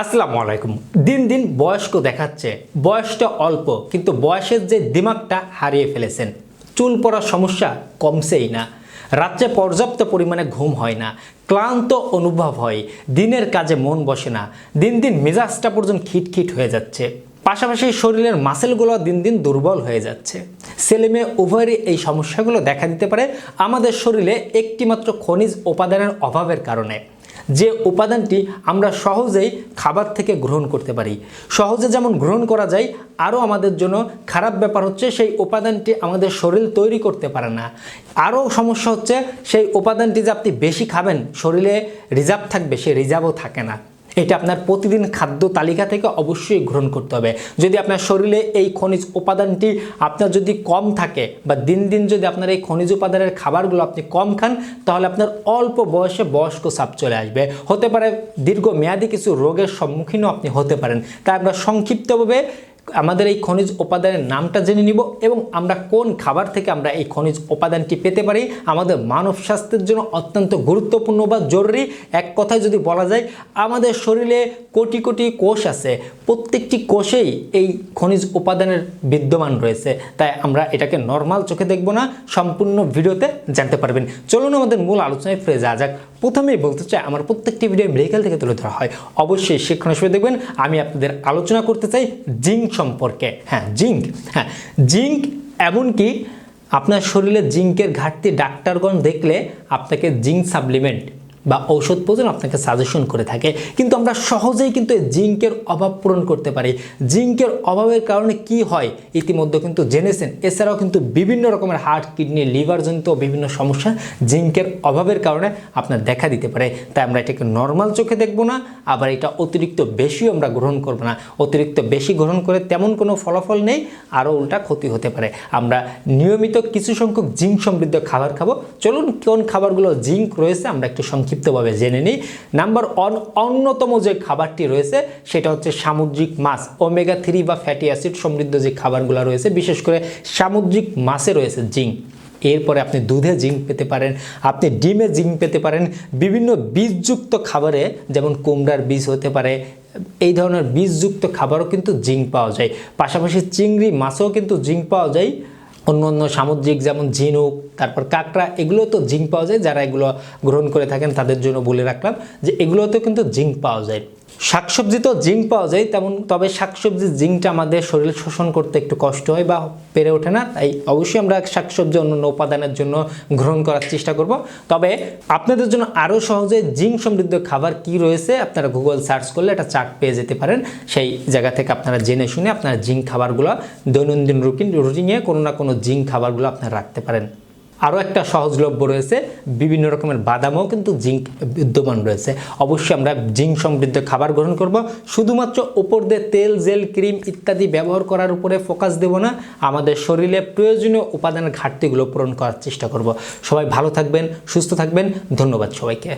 আসসালামু আলাইকুম। দিন দিন বয়স্ক দেখাচ্ছে। বয়সটা অল্প, কিন্তু বয়সের যে দিমাগটা হারিয়ে ফেলেছেন। চুল পড়ার সমস্যা কমছেই না। রাত্রে পর্যাপ্ত পরিমাণে ঘুম হয় না। ক্লান্ত অনুভব হয়। দিনের কাজে মন বসে না। দিন দিন মেজাজটা পর্যন্ত খিটখিট হয়ে যাচ্ছে। পাশাপাশি শরীরের মাসেলগুলো দিন দিন দুর্বল হয়ে যাচ্ছে। ছেলে মেয়ে উভয়েরই এই সমস্যাগুলো দেখা দিতে পারে আমাদের শরীরে একটিমাত্র খনিজ উপাদানের অভাবের কারণে। যে উপাদানটি আমরা সহজেই খাবার থেকে গ্রহণ করতে পারি। সহজে যেমন গ্রহণ করা যায়, আরও আমাদের জন্য খারাপ ব্যাপার হচ্ছে সেই উপাদানটি আমাদের শরীর তৈরি করতে পারে না। আরও সমস্যা হচ্ছে সেই উপাদানটি যে আপনি বেশি খাবেন, শরীরে রিজার্ভ থাকবে সেই রিজার্ভও থাকে না। এটা আপনার প্রতিদিন খাদ্য তালিকা থেকে অবশ্যই গ্রহণ করতে হবে। যদি আপনার শরীরে এই খনিজ উপাদানটি আপনার যদি কম থাকে বা দিন দিন যদি আপনার এই খনিজ উপাদানের খাবারগুলো আপনি কম খান, তাহলে আপনার অল্প বয়সে বয়স্ক সাপ চলে আসবে। হতে পারে দীর্ঘ মেয়াদী কিছু রোগের সম্মুখীনও আপনি হতে পারেন। তাই আমরা সংক্ষিপ্তভাবে আমাদের এই খনিজ উপাদানের নামটা জেনে নিব এবং আমরা কোন খাবার থেকে আমরা এই খনিজ উপাদানটি পেতে পারি। আমাদের মানব স্বাস্থ্যের জন্য অত্যন্ত গুরুত্বপূর্ণ বা জরুরি। এক কথায় যদি বলা যায়, আমাদের শরীরে কোটি কোটি কোষ আছে। প্রত্যেকটি কোষেই এই খনিজ উপাদানের বিদ্যমান রয়েছে। তাই আমরা এটাকে নর্মাল চোখে দেখব না, সম্পূর্ণ ভিডিওতে জানতে পারবেন। চলুন আমাদের মূল আলোচনায় ফিরে যাওয়া যাক। প্রথমেই বলতে চাই, আমার প্রত্যেকটি ভিডিও মেডিকেল থেকে তুলে ধরা হয়। অবশ্যই শিক্ষণ হিসেবে দেখবেন, আমি আপনাদের আলোচনা করতে চাই জিঙ্ক সম্পর্কে। হ্যাঁ জিঙ্ক। হ্যাঁ জিঙ্ক এমনকি আপনার শরীরে জিঙ্কের ঘাটতি ডাক্তারগণ দেখলে আপনাকে জিঙ্ক সাপ্লিমেন্ট বা ঔষধ পর্যন্ত আপনাকে সাজেশন করে থাকে। কিন্তু আমরা সহজেই কিন্তু এই জিঙ্কের অভাব পূরণ করতে পারি। জিঙ্কের অভাবের কারণে কি হয়? ইতিমধ্যে কিন্তু জেনেছেন। এছাড়াও কিন্তু বিভিন্ন রকমের হার্ট কিডনি লিভারজনিত বিভিন্ন সমস্যা জিঙ্কের অভাবের কারণে আপনার দেখা দিতে পারে। তাই আমরা এটাকে নর্মাল চোখে দেখব না, আবার এটা অতিরিক্ত বেশিও আমরা গ্রহণ করব না। অতিরিক্ত বেশি গ্রহণ করে তেমন কোনো ফলাফল নেই, আরও উল্টা ক্ষতি হতে পারে। আমরা নিয়মিত কিছু সংখ্যক জিঙ্ক সমৃদ্ধ খাবার খাব। চলুন কোন খাবারগুলো জিঙ্ক রয়েছে আমরা একটু সংক্ষিপ্তভাবে জেনে নিই। নাম্বার অন অন্যতম যে খাবারটি রয়েছে, সেটা হচ্ছে সামুদ্রিক মাছ। ওমেগা থ্রি বা ফ্যাটি অ্যাসিড সমৃদ্ধ যে খাবারগুলো রয়েছে, বিশেষ করে সামুদ্রিক মাছে রয়েছে জিঙ্ক। এরপরে আপনি দুধে জিঙ্ক পেতে পারেন, আপনি ডিমে জিঙ্ক পেতে পারেন, বিভিন্ন বীজযুক্ত খাবারে, যেমন কুমড়ার বীজ হতে পারে, এই ধরনের বীজযুক্ত খাবারও কিন্তু জিঙ্ক পাওয়া যায়। পাশাপাশি চিংড়ি মাছেও কিন্তু জিঙ্ক পাওয়া যায়। অন্য অন্য সামুদ্রিক যেমন ঝিনুক, তারপর কাঁকড়া এগুলো তো জিঙ্ক পাওয়া যায়। যারা এগুলো গ্রহণ করে থাকেন, তাদের জন্য বলে রাখলাম যে এগুলোতেও কিন্তু জিঙ্ক পাওয়া যায়। শাকসবজিতেও জিঙ্ক পাওয়া যায়, তেমন, তবে শাকসবজির জিঙ্কটা আমাদের শরীর শোষণ করতে একটু কষ্ট হয় বা পেরে ওঠে না, তাই অবশ্যই আমরা শাকসবজি অন্যান্য উপাদানের জন্য গ্রহণ করার চেষ্টা করব। তবে আপনাদের জন্য আরও সহজে জিঙ্ক সমৃদ্ধ খাবার কি রয়েছে আপনারা গুগল সার্চ করলে একটা চার্ট পেয়ে যেতে পারেন। সেই জায়গা থেকে আপনারা জেনে শুনে আপনারা জিঙ্ক খাবারগুলো দৈনন্দিন রুটিন, রুটিনে কোনো না কোনো জিঙ্ক খাবারগুলো আপনারা রাখতে পারেন। আরও একটা সহজলভ্য রয়েছে। বিভিন্ন রকমের বাদামও কিন্তু জিঙ্ক বিদ্যমান রয়েছে। অবশ্যই আমরা জিঙ্ক সমৃদ্ধ খাবার গ্রহণ করব। শুধুমাত্র ওপর দিয়ে তেল, জেল, ক্রিম ইত্যাদি ব্যবহার করার উপরে ফোকাস দেব না। আমাদের শরীরে প্রয়োজনীয় উপাদানের ঘাটতিগুলো পূরণ করার চেষ্টা করব। সবাই ভালো থাকবেন, সুস্থ থাকবেন। ধন্যবাদ সবাইকে।